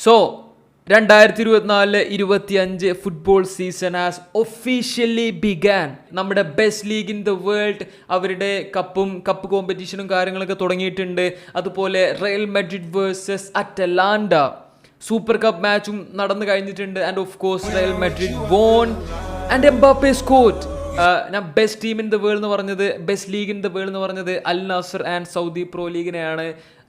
So രണ്ടായിരത്തി ഇരുപത്തിനാലിൽ ഇരുപത്തി അഞ്ച് football season has officially began നമ്മുടെ best league in the world അവരുടെ കപ്പും കപ്പ് കോമ്പറ്റീഷനും കാര്യങ്ങളൊക്കെ തുടങ്ങിയിട്ടുണ്ട്. അതുപോലെ Real Madrid versus Atalanta super cup മാച്ചും നടന്നു കഴിഞ്ഞിട്ടുണ്ട്. And of course Real Madrid won and Mbappe scored ഞാൻ best team in the world എന്ന് പറഞ്ഞത് best league in the world എന്ന് പറഞ്ഞത് Al Nassr and Saudi pro ലീഗിനെയാണ്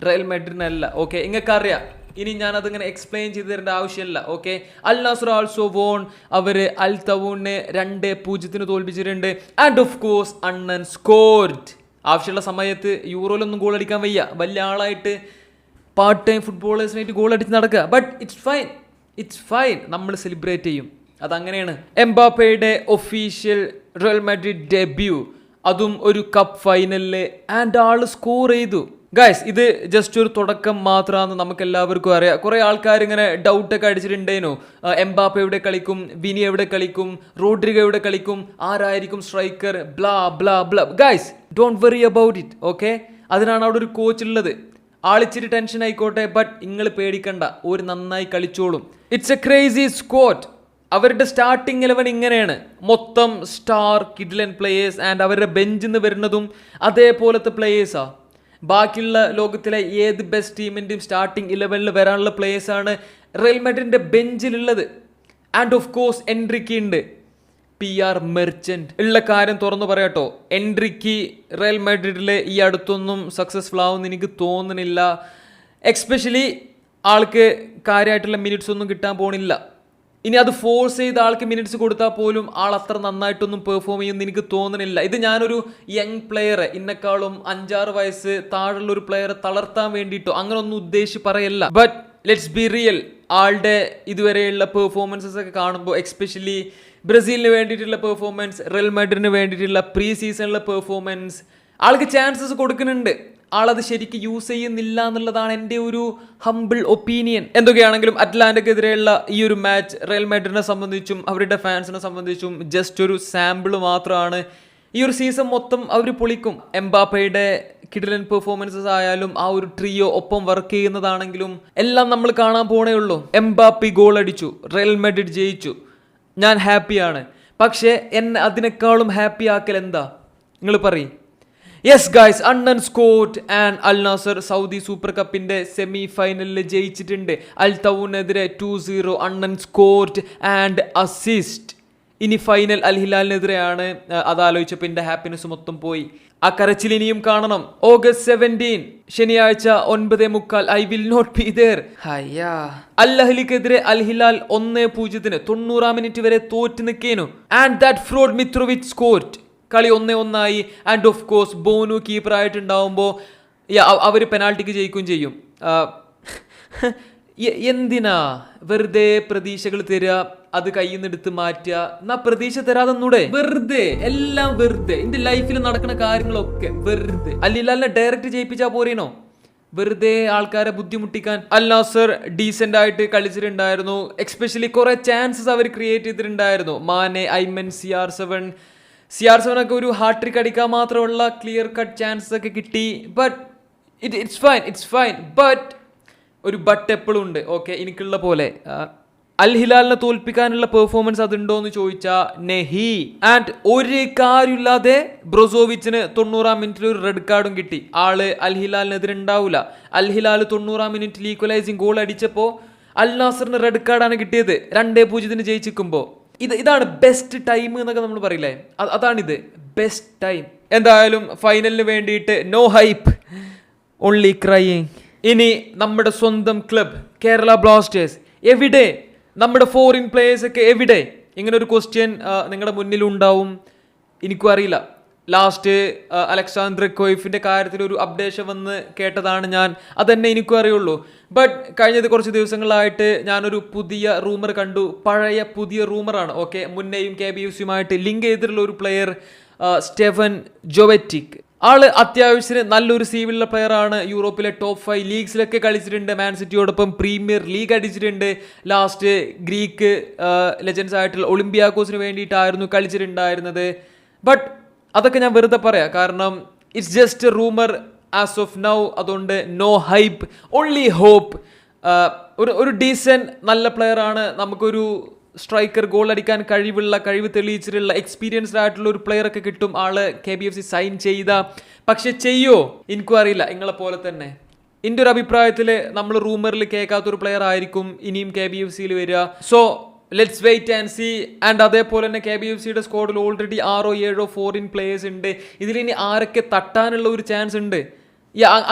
Real മെഡ്രിഡിനല്ല okay നിങ്ങൾക്ക് അറിയാം ഇനി ഞാൻ അതിങ്ങനെ എക്സ്പ്ലെയിൻ ചെയ്തു തരേണ്ട ആവശ്യമില്ല okay Al Nassr also won അവർ അൽ തവൂണിനെ രണ്ട് പൂജ്യത്തിന് തോൽപ്പിച്ചിട്ടുണ്ട്. ആൻഡ് ഓഫ് കോഴ്സ് അണ്ണൻ സ്കോർഡ് ആവശ്യമുള്ള സമയത്ത് യൂറോയിലൊന്നും ഗോൾ അടിക്കാൻ വയ്യ. വലിയ ആളായിട്ട് പാർട്ട് ടൈം ഫുട്ബോളേഴ്സിനായിട്ട് ഗോൾ അടിച്ച് നടക്കുക. But it's fine it's fine നമ്മൾ സെലിബ്രേറ്റ് ചെയ്യും. അതങ്ങനെയാണ്. എംബാപ്പയുടെ ഒഫീഷ്യൽ റയൽ മാഡ്രിഡ് ഡെബ്യൂ അതും ഒരു കപ്പ് ഫൈനലിൽ ആൻഡ് ആൾ സ്കോർ ചെയ്തു. ഗൈസ് ഇത് ജസ്റ്റ് ഒരു തുടക്കം മാത്രമാണെന്ന് നമുക്ക് എല്ലാവർക്കും അറിയാം. കുറെ ആൾക്കാർ ഇങ്ങനെ ഡൗട്ടൊക്കെ അടിച്ചിട്ടുണ്ടേനു. എംബാപ്പ എവിടെ കളിക്കും? വിനി എവിടെ കളിക്കും? റോഡ്രിഗ എവിടെ കളിക്കും? ആരായിരിക്കും striker blah blah blah guys don't worry about it okay അതിനാണ് അവിടെ ഒരു കോച്ച് ഉള്ളത്. ആളിച്ചിരി ടെൻഷൻ ആയിക്കോട്ടെ ബട്ട് നിങ്ങൾ പേടിക്കണ്ട. ഒരു നന്നായി കളിച്ചോളും. ഇറ്റ്സ് എ ക്രേസി സ്കോട്ട് അവരുടെ സ്റ്റാർട്ടിംഗ് ഇലവൻ ഇങ്ങനെയാണ്. മൊത്തം സ്റ്റാർ കിഡ്ലൻ പ്ലേയേഴ്സ് ആൻഡ് അവരുടെ ബെഞ്ചിൽ നിന്ന് വരുന്നതും അതേപോലത്തെ പ്ലേയേഴ്സാ ബാക്കിയുള്ള ലോകത്തിലെ ഏത് ബെസ്റ്റ് ടീമിന്റെയും സ്റ്റാർട്ടിംഗ് ഇലവനിൽ വരാനുള്ള പ്ലേയേഴ്സാണ് റയൽ മെഡ്രിന്റെ ബെഞ്ചിലുള്ളത് ആൻഡ് ഓഫ് കോഴ്സ് എൻട്രിക്ക് ഉണ്ട്. പി ആർ മെർച്ചന്റ് ഉള്ള കാര്യം തുറന്നു പറയാട്ടോ. എൻട്രിക്ക് റയൽ മാഡ്രിഡിലെ ഈ അടുത്തൊന്നും സക്സസ്ഫുൾ ആവുമെന്ന് എനിക്ക് തോന്നുന്നില്ല. എക്സ്പെഷ്യലി ആൾക്ക് കാര്യമായിട്ടുള്ള മിനിറ്റ്സ് ഒന്നും കിട്ടാൻ പോണില്ല. ഇനി അത് ഫോഴ്സ് ചെയ്ത ആൾക്ക് മിനിറ്റ്സ് കൊടുത്താൽ പോലും ആൾ അത്ര നന്നായിട്ടൊന്നും പെർഫോം ചെയ്യുമെന്ന് എനിക്ക് തോന്നുന്നില്ല ഇത് ഞാനൊരു യങ് പ്ലെയറെ ഇന്നെക്കാളും അഞ്ചാറ് വയസ്സ് താഴെയുള്ള ഒരു പ്ലെയറെ തളർത്താൻ വേണ്ടിയിട്ടോ അങ്ങനൊന്നും ഉദ്ദേശിച്ച് പറയല്ല. ബട്ട് ലെറ്റ്സ് ബി റിയൽ ആളുടെ ഇതുവരെയുള്ള പെർഫോമൻസസ് ഒക്കെ കാണുമ്പോൾ എക്സ്പെഷ്യലി ബ്രസീലിന് വേണ്ടിയിട്ടുള്ള പെർഫോമൻസ് റയൽ മാഡ്രിഡിന് വേണ്ടിയിട്ടുള്ള പ്രീ സീസണിലെ പെർഫോമൻസ് ആൾക്ക് ചാൻസസ് കൊടുക്കുന്നുണ്ട്. ആളത് ശരിക്ക് യൂസ് ചെയ്യുന്നില്ല എന്നുള്ളതാണ് എന്റെ ഒരു ഹംബിൾ ഒപ്പീനിയൻ എന്തൊക്കെയാണെങ്കിലും അറ്റ്ലാന്റക്കെതിരെയുള്ള ഈ ഒരു മാച്ച് റയൽ മാഡ്രിഡിനെ സംബന്ധിച്ചും അവരുടെ ഫാൻസിനെ സംബന്ധിച്ചും ജസ്റ്റ് ഒരു സാമ്പിൾ മാത്രമാണ് ഈ ഒരു സീസൺ മൊത്തം അവർ പൊളിക്കും. എംബാപ്പയുടെ കിഡിലൻ പെർഫോമൻസസ് ആയാലും ആ ഒരു ട്രിയോ ഒപ്പം വർക്ക് ചെയ്യുന്നതാണെങ്കിലും എല്ലാം നമ്മൾ കാണാൻ പോണേ ഉള്ളൂ. എംബാപ്പി ഗോൾ അടിച്ചു റയൽ മെഡിഡ് ജയിച്ചു. ഞാൻ ഹാപ്പിയാണ് പക്ഷേ എന്നെ അതിനേക്കാളും ഹാപ്പി ആക്കൽ എന്താ? നിങ്ങൾ പറയും. Yes guys Annan scored and Al Nassr Saudi super കപ്പിന്റെ സെമി ഫൈനലിൽ ജയിച്ചിട്ടുണ്ട്. അൽ തൗനെതിരെ ടു സീറോ അണ്ണൻ സ്കോട്ട് ആൻഡ് അസിസ്റ്റ് ഇനി ഫൈനൽ അൽ ഹിലാലിനെതിരെയാണ് അതാലോചിച്ചപ്പോൾ എന്റെ ഹാപ്പിനെസ് മൊത്തം പോയി. ആ കരച്ചിൽ ഇനിയും കാണണം. ഓഗസ്റ്റ് സെവന്റീൻ ശനിയാഴ്ച ഒൻപതേ മുക്കാൽ I will not be there ഹയ്യാ. Al അഹ്ലിക്കെതിരെ അൽ ഹിലാൽ ഒന്ന് പൂജ്യത്തിന് തൊണ്ണൂറാം മിനിറ്റ് വരെ തോറ്റ് നിൽക്കേനു and that fraud Mitrovic scored കളി ഒന്നേ ഒന്നായി. And of course Bono keeper ആയിട്ടുണ്ടാവുമ്പോൾ അവർ പെനാൾട്ടിക്ക് ജയിക്കുകയും ചെയ്യും. എന്തിനാ? വെറുതെ പ്രതീക്ഷകൾ തരിക അത് കയ്യിൽ നിന്ന് എടുത്ത് മാറ്റുക എന്നാ പ്രതീക്ഷ തരാതെന്നൂടെ? വെറുതെ എല്ലാം വെറുതെ. എന്റെ ലൈഫിൽ നടക്കുന്ന കാര്യങ്ങളൊക്കെ വെറുതെ. അല്ലില്ലാലിനെ ഡയറക്റ്റ് ജയിപ്പിച്ചാ പോരേനോ? വെറുതെ ആൾക്കാരെ ബുദ്ധിമുട്ടിക്കാൻ. അല്ല സർ ഡീസെന്റ് ആയിട്ട് കളിച്ചിട്ടുണ്ടായിരുന്നു. എക്സ്പെഷ്യലി കുറെ ചാൻസസ് അവർ ക്രിയേറ്റ് ചെയ്തിട്ടുണ്ടായിരുന്നു. Mane Ayman C R seven C R seven ഒക്കെ ഒരു ഹാട്രിക് അടിക്കാൻ മാത്രമുള്ള ക്ലിയർ കട്ട് ചാൻസസ് ഒക്കെ കിട്ടി but it it's fine it's fine but ഒരു ബട്ട് എപ്പോഴും ഉണ്ട്. ഓക്കെ എനിക്കുള്ള പോലെ. അൽ ഹിലാലിനെ തോൽപ്പിക്കാനുള്ള പെർഫോമൻസ് അതുണ്ടോ എന്ന് ചോദിച്ചാൽ നെഹി. ആൻഡ് ഒരു കാര്യമില്ലാതെ ബ്രൊസോവിച്ചിന് തൊണ്ണൂറാം മിനിറ്റിൽ ഒരു റെഡ് കാർഡും കിട്ടി. ആൾ അൽ ഹിലാലിനെതിരെ ഉണ്ടാവില്ല അൽ ഹിലാൽ തൊണ്ണൂറാം മിനിറ്റിൽ ഈക്വലൈസിങ് ഗോൾ അടിച്ചപ്പോൾ അൽ നാസറിന് റെഡ് കാർഡാണ് കിട്ടിയത്. രണ്ടേ പൂജ്യത്തിന് ജയിച്ചിരിക്കുമ്പോൾ ഇത് ഇതാണ് ബെസ്റ്റ് ടൈം എന്നൊക്കെ നമ്മൾ പറയില്ലേ? അത് അതാണിത്. ബെസ്റ്റ് ടൈം എന്തായാലും ഫൈനലിന് വേണ്ടിയിട്ട് നോ ഹൈപ്പ് ഓൺലി ക്രൈയിങ് ഇനി നമ്മുടെ സ്വന്തം ക്ലബ് കേരള ബ്ലാസ്റ്റേഴ്സ് എവിടെ? നമ്മുടെ ഫോറിൻ പ്ലേയേഴ്സ് ഒക്കെ എവിടെ? ഇങ്ങനൊരു ക്വസ്റ്റ്യൻ നിങ്ങളുടെ മുന്നിലുണ്ടാവും. എനിക്കും അറിയില്ല. ലാസ്റ്റ് അലക്സാണ്ടർ കൊയ്ഫിന്റെ കാര്യത്തിൽ ഒരു അപ്ഡേഷൻ വന്ന് കേട്ടതാണ് ഞാൻ. അതന്നെ എനിക്കും അറിയുള്ളൂ. ബട്ട് കഴിഞ്ഞത് കുറച്ച് ദിവസങ്ങളായിട്ട് ഞാനൊരു പുതിയ റൂമർ കണ്ടു. പഴയ പുതിയ റൂമറാണ് ഓക്കെ മുന്നേയും കെ ബി യുസിയുമായിട്ട് സിയുമായിട്ട് ലിങ്ക് ചെയ്തിട്ടുള്ള ഒരു പ്ലെയർ സ്റ്റെഫൻ ജോവറ്റിക്. ആൾ അത്യാവശ്യത്തിന് നല്ലൊരു സീവിലുള്ള പ്ലെയറാണ് യൂറോപ്പിലെ ടോപ്പ് ഫൈവ് ലീഗ്സിലൊക്കെ കളിച്ചിട്ടുണ്ട്. മാൻ സിറ്റിയോടൊപ്പം പ്രീമിയർ ലീഗ് അടിച്ചിട്ടുണ്ട്. ലാസ്റ്റ് ഗ്രീക്ക് ലെജൻസ് ആയിട്ടുള്ള ഒളിമ്പിയാക്കോസിന് വേണ്ടിയിട്ടായിരുന്നു കളിച്ചിട്ടുണ്ടായിരുന്നത്. ബട്ട് അതൊക്കെ ഞാൻ വെറുതെ പറയാം. കാരണം it's just rumour as of now അതുകൊണ്ട് നോ ഹൈപ്പ് ഓൺലി ഹോപ്പ് ഒരു ഒരു ഡീസൻ നല്ല പ്ലെയർ ആണ്. നമുക്കൊരു സ്ട്രൈക്കർ ഗോൾ അടിക്കാൻ കഴിവുള്ള കഴിവ് തെളിയിച്ചിട്ടുള്ള എക്സ്പീരിയൻസ്ഡ് ആയിട്ടുള്ള ഒരു പ്ലെയർ ഒക്കെ കിട്ടും ആൾ K B F C sign ചെയ്ത. പക്ഷെ ചെയ്യോ? എനിക്കും അറിയില്ല നിങ്ങളെ പോലെ തന്നെ. എന്റെ ഒരു അഭിപ്രായത്തിൽ നമ്മൾ റൂമറിൽ കേൾക്കാത്തൊരു പ്ലെയർ ആയിരിക്കും ഇനിയും കെ ബി എഫ് സിയിൽ വരിക. So let's wait and C and അതേപോലെ തന്നെ കെ ബി എഫ് സിയുടെ സ്ക്വാഡിൽ ഓൾറെഡി ആറോ ഏഴോ ഇൻ പ്ലേയേഴ്സ് ഉണ്ട്. ഇതിലിനി ആരൊക്കെ തട്ടാനുള്ള ഒരു ചാൻസ് ഉണ്ട്?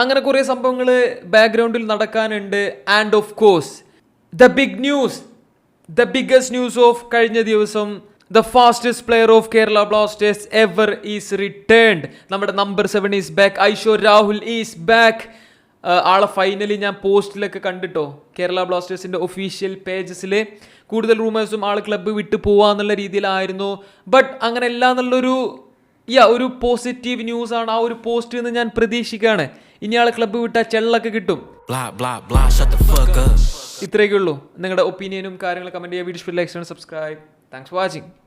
അങ്ങനെ കുറേ സംഭവങ്ങൾ ബാക്ക്ഗ്രൗണ്ടിൽ നടക്കാനുണ്ട്. And of course the big news the biggest news of കഴിഞ്ഞ ദിവസം the fastest player of Kerala Blasters ever is returned നമ്മുടെ നമ്പർ സെവൻ ഈസ് ബാക്ക് ഐഷോ രാഹുൽ ഈസ് ബാക്ക് ആളെ ഫൈനലി ഞാൻ പോസ്റ്റിലൊക്കെ കണ്ടിട്ടോ? കേരള ബ്ലാസ്റ്റേഴ്സിന്റെ ഒഫീഷ്യൽ പേജസിൽ കൂടുതൽ റൂമേഴ്സും ആൾ ക്ലബ്ബ് വിട്ടു പോവാന്നുള്ള രീതിയിലായിരുന്നു. ബട്ട് അങ്ങനെ അല്ല എന്നുള്ളൊരു യാ ഒരു പോസിറ്റീവ് ന്യൂസ് ആണ് ആ ഒരു പോസ്റ്റ് എന്ന് ഞാൻ പ്രതീക്ഷിക്കുകയാണ് ഇനി ആൾ ക്ലബ്ബ് വിട്ടാൽ ചെള്ളൊക്കെ കിട്ടും. ഇത്രയൊക്കെ ഉള്ളൂ നിങ്ങളുടെ ഒപ്പീനിയനും കാര്യങ്ങളും കമന്റ് ചെയ്യുക video like subscribe thanks for watching